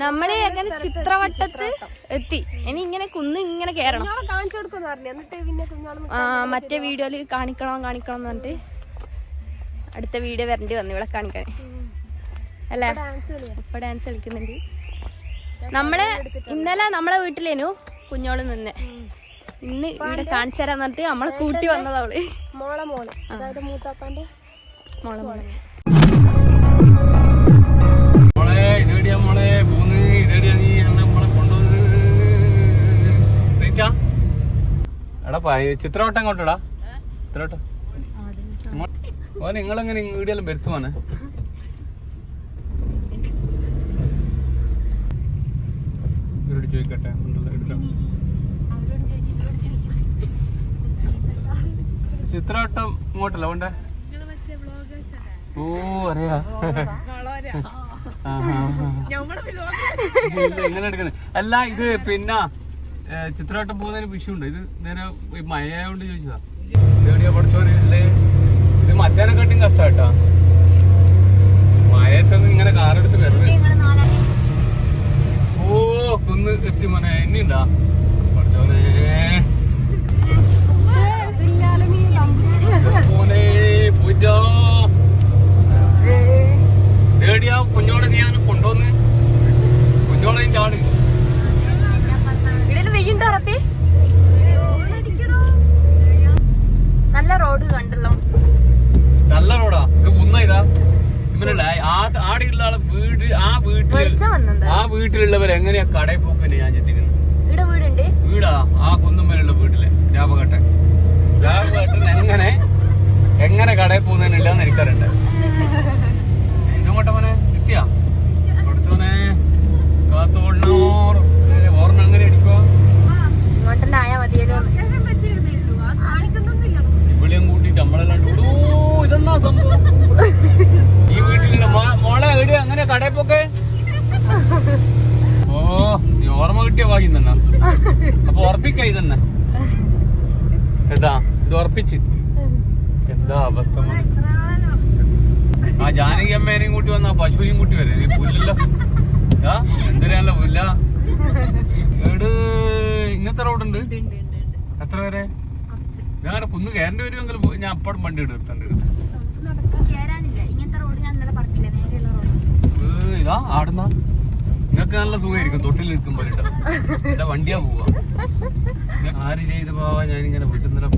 നമ്മൾ അങ്ങനെ ചിത്രവട്ടത്ത് എത്തി? ഇനി ഇങ്ങനെ കുന്ന് ഇങ്ങനെ കേറണം. കാണിച്ചു കൊടുക്കുമെന്ന് പറഞ്ഞു എന്നിട്ട് പിന്നെ കുഞ്ഞോളെ ആ മറ്റേ വീഡിയോയിൽ കാണിക്കണം കാണിക്കണം എന്ന് പറഞ്ഞിട്ട് അടുത്ത വീഡിയോ വരേണ്ടി വന്നു ഇവിടെ കാണിക്കാൻ. അല്ലേ? ഡാൻസ് കളിയാ. ഇപ്പൊ ഡാൻസ് കളിക്കുന്നുണ്ട്. നമ്മൾ ഇന്നലെ നമ്മളെ വീട്ടിലേനു കുഞ്ഞോൾ നിന്ന്. ഇന്ന് ഇവിടെ കാണിച്ചു തരാൻ പറഞ്ഞിട്ട് നമ്മളെ കൂട്ടി വന്നതവൾ മോളെ മോൾ. അതായത് മൂത്താപ്പാന്റെ മോളെ മോളെ. മോളെ? എടാ ചിത്രവട്ടം ചിത്രവട്ടം. ഓൻ നിങ്ങളെങ്ങനെ വീഡിയോയിലും വരുത്തുവാണ് ഇവരോട് ചോദിക്കട്ടെ. ചിത്രവട്ടം ഇങ്ങോട്ടല്ല കൊണ്ടേ ഓ അറിയാ ആഹാ. ഇല്ല, ഇങ്ങനെ എടുക്കുന്നത് അല്ല ഇത് പിന്നെ ചിത്രവട്ടം പോകുന്നതിന് വിഷയമുണ്ട്. ഇത് നേരെ മഴയായോണ്ട് ചോദിച്ചതാ. പഠിച്ചോനെ ഇത് ഇത് മറ്റേനെക്കാട്ടും കഷ്ടാട്ടാ മഴയത്തൊന്നും ഇങ്ങനെ കാറെടുത്ത് വരരുത് ഓ കുന്ന് എത്തി മോനെ എന്നെയുണ്ടാ പഠിച്ചോനെ മോനെ പോയിട്ടോ ഏടിയാ കുഞ്ഞോളെ ഞാൻ കൊണ്ടുവന്ന്? കുഞ്ഞോളെ ചാട്. വെയ്യുണ്ടോ റപ്പി നല്ല റോഡ് കണ്ടല്ലോ. നല്ല റോഡാ. ഇത് കുന്ന ഇതാ. ഇവനല്ല ആ ആടെയുള്ള ആളെ വീട് ആ വീട്ടിൽ ആ വീട്ടിലുള്ളവർ എങ്ങനെയാ കടയിൽ പോക്കുന്നെ ഞാൻ ചിന്തിക്കുന്നു. ഇവിടെ വീടുണ്ട്. വീടാ ആ കുന്നുമ്മലുള്ള വീട്ടിലെ. രാപഘട്ടൻ രാമഘട്ടൻ എങ്ങനെ എങ്ങനെ കടയിൽ പോകുന്നതിനില്ലാന്ന് എനിക്കറിയണ്ട. എങ്ങോട്ടെ മോനെ? എത്തിയാ കൊടുത്തോനെ കാത്തോണ്ണോർ ഓർമ്മ എങ്ങനെ അടിക്കോ ഇങ്ങോട്ട് തന്നെ ആയാ മതിയല്ലോ ഇവിടെയും കൂട്ടിട്ട് നമ്മളെല്ലാം കൂടി, ഓ ഇതെന്നാ സംഭവം ഈ വീട്ടിലുള്ള മോ- മോളെ എവിടെ അങ്ങനെ കടയിൽ പോക്കെ? ഓ ഓർമ്മ കിട്ടിയ ഭാഗ്യം തന്നെ. അപ്പൊ ഉറപ്പിക്കായി തന്നെ. എന്താ? ഇത് ഉറപ്പിച്ച്. എന്താ അവസ്ഥ ആ ജാനകി അമ്മേനെയും കൂട്ടി വന്ന പശുവിനെയും കൂട്ടി വരും പുല്ലല്ലോ. എന്തിനല്ല പുല്ല. ഏട് ഇങ്ങനത്തെ റോഡുണ്ട് എത്ര വരെ ഞാൻ കുന്ന് കയറേണ്ടി വരുമെങ്കിൽ ഞാൻ അപ്പഴും വണ്ടി എടുത്തുണ്ട് ഇതാ ആടുന്ന. നിങ്ങക്ക് നല്ല സുഖമായിരിക്കും തൊട്ടിൽ നിൽക്കും പോലെ. എന്റെ വണ്ടിയാ പോവാ. ആര് ചെയ്ത് പോവാ ഞാനിങ്ങനെ വിട്ടുന്നില്ല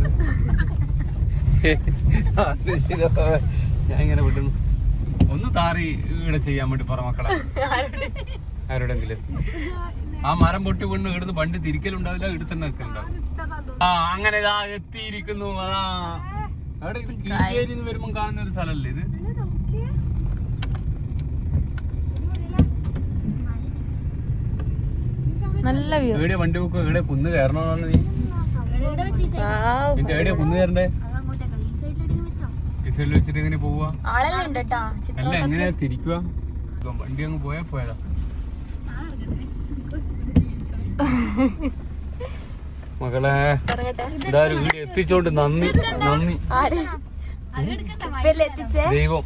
ആര് ചെയ്ത പോവാ ഞാൻ ഇങ്ങനെ വിട്ടുന്നു ഒന്ന് താറി ഇവിടെ ചെയ്യാൻ വേണ്ടി പറ മക്കളെ. ആരോടെങ്കിലും. ആ മരം പൊട്ടി വീണ് ഇവിടുന്ന് വണ്ടി തിരിക്കലുണ്ടാവില്ല ഇവിടെ തന്നെ ആ അങ്ങനെ ഇതാ എത്തിയിരിക്കുന്നു. അതാ അവിടെ ഇത് കീച്ചേരി വരുമ്പോ കാണുന്ന ഒരു സ്ഥലല്ലേ ഇത്? നല്ല വ്യൂ. എവിടെയാ വണ്ടി പോക്കോ? എവിടെ കുന്ന് കയറണോന്നാണ് നീ? എവിടെയാ കുന്ന് കയറണ്ടേ? സൈഡിൽ വെച്ചിട്ട് എങ്ങനെ പോവാ? ആളെല്ലാം ഉണ്ട് കേട്ടാ അല്ല എങ്ങനെയാ തിരിക്കുക വണ്ടി അങ്ങ് പോയാ പോയതാ. മകളെ എന്തായാലും ഇവിടെ എത്തിച്ചോണ്ട് നന്ദി നന്ദി. ആര്? ഇപ്പല്ലേ എത്തിച്ചേ? ദൈവം.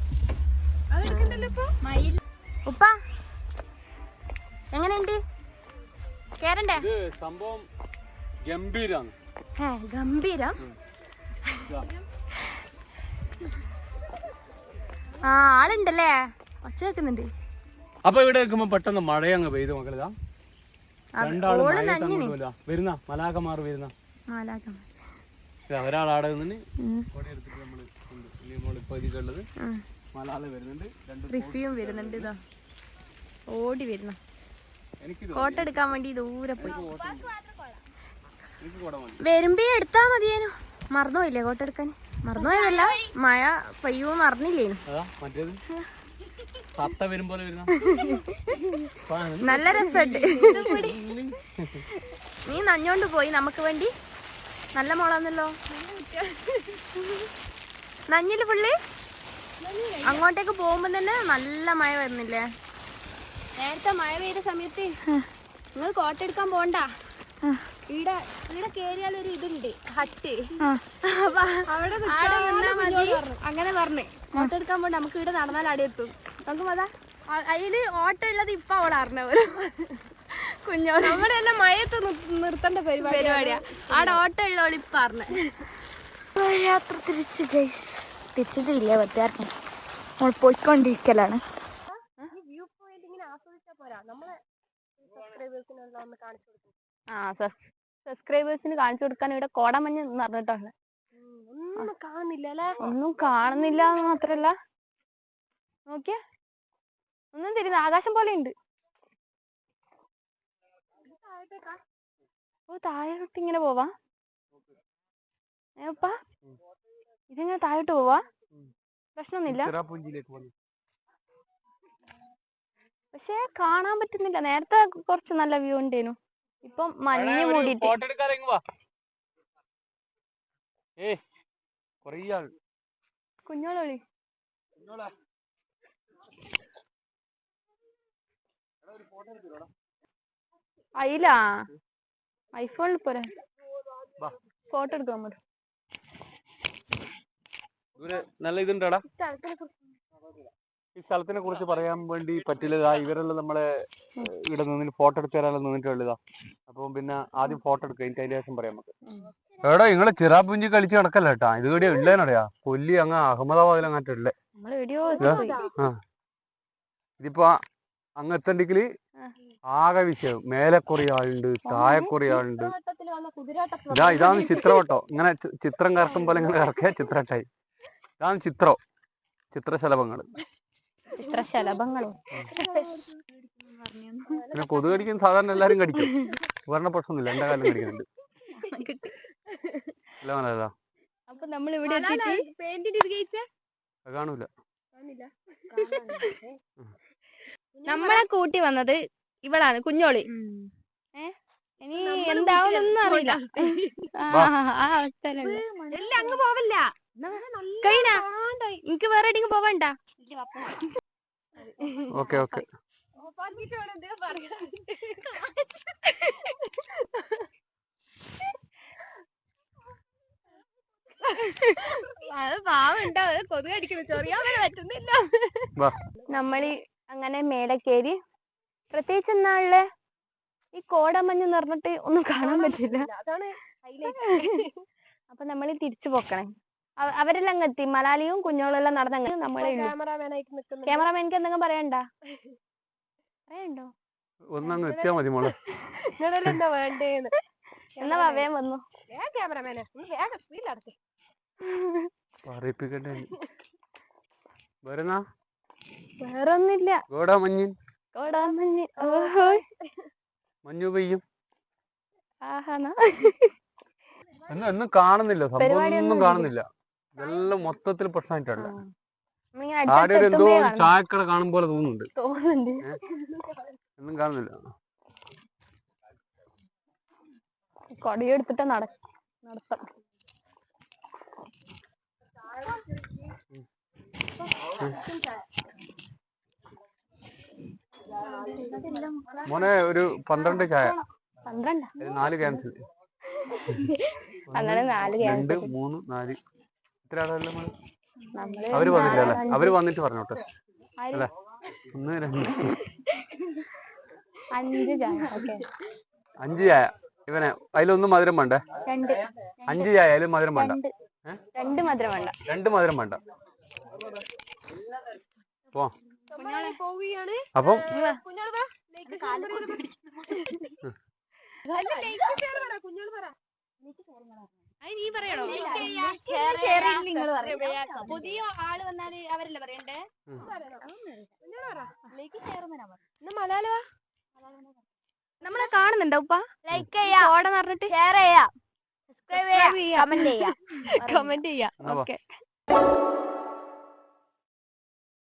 ഉപ്പ എങ്ങനെയുണ്ട്? കേറണ്ടേ? സംഭവം ഗംഭീരാണ്. ഗംഭീരം? ആ ആളുണ്ടല്ലേ? ഒച്ച വെക്കുന്നുണ്ട് അപ്പൊ ഇവിടെ നിൽക്കുമ്പോ പെട്ടെന്ന് മഴ അങ്ങ് പെയ്തു മകളിതാ രണ്ടാളും. വരുന്ന മലാക്കമാർ വരുന്ന. ഒരാളാടെ നിന്ന് എടുത്തിട്ട് നമ്മൾ നമ്മളിപ്പോ ഇതിലുള്ളത്. മലാൾ വരുന്നുണ്ട്. രണ്ട് റിഫ്യൂം വരുന്നുണ്ട് ഇതാ. ഓടി വരുന്നു. എടുക്കാൻ വേണ്ടി ദൂരെ പോയി. വരുമ്പേ എടുത്താ മതിയേനു. മറന്നുപോയില്ലേ കോട്ട എടുക്കാൻ? മറന്നുപോയതല്ല മഴ പെയ്യൂന്ന് അറിഞ്ഞില്ലേനു. നല്ല രസമുണ്ട്. നീ നഞ്ഞോണ്ട് പോയി നമുക്ക് വേണ്ടി. നല്ല മോളാന്നല്ലോ. നഞ്ഞിൽ പുള്ളി? അങ്ങോട്ടേക്ക് പോകുമ്പോ തന്നെ നല്ല മഴ വരുന്നില്ലേ? നേരത്തെ മഴ പെയ്ത സമയത്ത് നിങ്ങൾ കോട്ടെടുക്കാൻ പോണ്ട ഈടെ ഇവിടെ കേറിയാൽ ഒരു ഇതുണ്ട് ഹട്ട്. അപ്പൊ അവിടെ നിന്നാ മതി. അങ്ങനെ പറഞ്ഞു. ഓട്ടോ എടുക്കാൻ പോണ്ട് നമുക്ക് ഇവിടെ നടന്നാൽ അവിടെ എത്തും. നമുക്ക് മതാ അതിൽ ഓട്ടോ ഉള്ളത് ഇപ്പൊ അവൾ അറിഞ്ഞ പോലും. കുഞ്ഞോട്. നമ്മളെല്ലാം മഴയത്ത് നിർത്തേണ്ട പരിപാടി പരിപാടിയാ. അവിടെ ഓട്ടോ ഉള്ളവൾ ഇപ്പൊ അറിഞ്ഞ. യാത്ര തിരിച്ച് ഗൈസ് തിരിച്ചിട്ടില്ല വെറുതെ നമ്മൾ പോയിക്കൊണ്ടിരിക്കലാണ്. വ്യൂ പോയിന്റ് ഇങ്ങനെ ആസ്വദിച്ചാ പോരാ. നമ്മളെ ഒന്ന് കാണിച്ചു കൊടുക്കും ആ സബ്സ്ക്രൈബേഴ്സിന് കാണിച്ചു കൊടുക്കാൻ ഇവിടെ കോടമഞ്ഞ് നിറഞ്ഞിട്ടാണ് ഒന്നും കാണുന്നില്ല അല്ലേ ഒന്നും കാണുന്നില്ല എന്ന് മാത്രല്ല. നോക്കിയ. ഒന്നും തിരിഞ്ഞ ആകാശം പോലെ ഉണ്ട്. ഓ താഴോട്ട് ഇങ്ങനെ പോവാ. ഏപ്പാ ഇതിങ്ങനെ താഴോട്ട് പോവാ? പ്രശ്നമൊന്നുമില്ല. വന്നു. പക്ഷെ കാണാൻ പറ്റുന്നില്ല. നേരത്തെ കുറച്ച് നല്ല വ്യൂ ഉണ്ടേനു. ഇപ്പം മഞ്ഞ് മൂടിയിട്ട് കുഞ്ഞോളോളി. അയിലാ? ഐഫോണിൽ പോരെ. ഫോട്ടോ എടുക്കാം നമ്മൾ നല്ല ഇതുണ്ടടാ? ഈ സ്ഥലത്തിനെ കുറിച്ച് പറയാൻ വേണ്ടി പറ്റില്ലതാ. ഇവരെല്ലാം നമ്മളെ ഇവിടെ നിന്ന് ഫോട്ടോ എടുത്ത് തരാനെല്ലാം നിന്നിട്ടുള്ളതാ അപ്പം പിന്നെ ആദ്യം ഫോട്ടോ എടുക്കുക എനിക്ക് അതിന്റെ ശേഷം പറയാം നമുക്ക്. എടാ നിങ്ങൾ ചിറാപ്പുഞ്ചി കളിച്ച് നടക്കല്ല കേട്ടാ ഇത് കൂടി ഉള്ളേനടയാ? കൊല്ലി അങ്ങ് അഹമ്മദാബാദിൽ അങ്ങാട്ട് ഉള്ളേ. നമ്മൾ വീഡിയോ ഇതിപ്പോ അങ്ങ് എത്തണ്ടെങ്കിൽ ആകെ വിഷയം. മേലെ കുറെ ആളുണ്ട് താഴെ കുറെ ആളുണ്ട് ഇതാ ഇതാണ് ചിത്രവട്ടോ. ഇങ്ങനെ ചിത്രം കറക്കും പോലെ ഇങ്ങനെ കറക്കിയ ചിത്രട്ടായി. ഇതാണ് ചിത്രം. ചിത്രശലഭങ്ങൾ ഇത്ര ശലഭങ്ങളും പിന്നെ കൊതുക് കടിക്കുന്ന സാധാരണ എല്ലാരും കടിക്കും വേറെ പ്രശ്നമൊന്നുമില്ല എന്റെ കാലം കടിക്കുന്നുണ്ട് അല്ല മനസ്സിലാ അപ്പൊ നമ്മൾ ഇവിടെ കാണൂല. നമ്മളെ കൂട്ടി വന്നത് ഇവളാണ് കുഞ്ഞോളി. ഏ? ഇനി എന്താവുന്നൊന്നും അറിയില്ല. ആ, അവസ്ഥയിലല്ലേ ഇല്ല അങ്ങ് പോവല്ല. കൈനാ എനിക്ക് വേറെ എവിടെയെങ്കിലും പോവണ്ട ഓക്കെ ഓക്കെ. അത് പാവുണ്ടാവും കൊതുക് അടിക്കുന്നു. ചൊറിയാൻ വരെ പറ്റുന്നില്ല. വാ. നമ്മൾ അങ്ങനെ മേലെ കയറി പ്രത്യേകിച്ച് എന്നാളിൽ ഈ കോടമഞ്ഞ് നിറഞ്ഞിട്ട് ഒന്നും കാണാൻ പറ്റില്ല. അതാണ് അപ്പൊ നമ്മൾ തിരിച്ചു പോക്കണേ. അവരെല്ലാം അങ്ങ് എത്തി മലാലിയും കുഞ്ഞോളെല്ലാം നടന്നങ്ങ് നമ്മളെ ക്യാമറമാൻക്ക് എന്തെങ്കിലും പറയണ്ട പറയണ്ടോ ഒന്നങ്ങ് എത്തിയാ മതി മോളെ. നിങ്ങളെല്ലാം എന്താ വേണ്ടേന്ന്? എന്നാ വേഗം വന്നു. ക്യാമറമാനെ ഗോഡാ മഞ്ഞിൻ. ഓഹോ. മഞ്ഞു പെയ്യും. ആഹാ കാണുന്നില്ല. സംഭവം ഒന്നും കാണുന്നില്ല. ഇതെല്ലാം മൊത്തത്തിൽ പ്രശ്നമായിട്ടല്ല ആടെ ഒരു എന്തോ. ചായക്കട കാണും പോലെ തോന്നുന്നുണ്ട്. ഒന്നും കാണുന്നില്ല. കൊടിയെടുത്തിട്ട് നട നടത്താം. മോനെ ഒരു പന്ത്രണ്ട് ചായ. പന്ത്രണ്ട്? നാല് ക്യാൻസൽ അങ്ങനെ നാല് രണ്ട് മൂന്ന് നാല്. ആളല്ലേ നമ്മൾ അവർ വന്നില്ല നാല്, അല്ലേ അവർ വന്നിട്ട് പറഞ്ഞോട്ടെ? അല്ലേ? ഒന്ന് രണ്ട്. അഞ്ച് ചായ ഓക്കെ. അഞ്ച് ചായ. ഇവനെ അതിലൊന്നും മധുരം വേണ്ട? രണ്ട്. അഞ്ച് ചായ അതിലും മധുരം വേണ്ട. രണ്ട്. രണ്ട് മധുരം വേണ്ട. രണ്ട് മധുരം വേണ്ട. പോ. അപ്പം? കുഞ്ഞോൾ വാ. ലൈക്ക് ലൈക്ക് ഷെയർ പറ. കുഞ്ഞോൾ പറ. അത് നീ പറയണോ? നിങ്ങൾ പുതിയ ആൾ വന്നാൽ അവരല്ലേ പറയണ്ടേ? നമ്മളെ കാണുന്നുണ്ടോ ഉപ്പ? ലൈക്ക് ചെയ്യാ. കോട പറഞ്ഞിട്ട് ഷെയർ ചെയ്യാ. സബ്സ്ക്രൈബ് ചെയ്യാം. കമന്റ് ചെയ്യാ. ഓക്കെ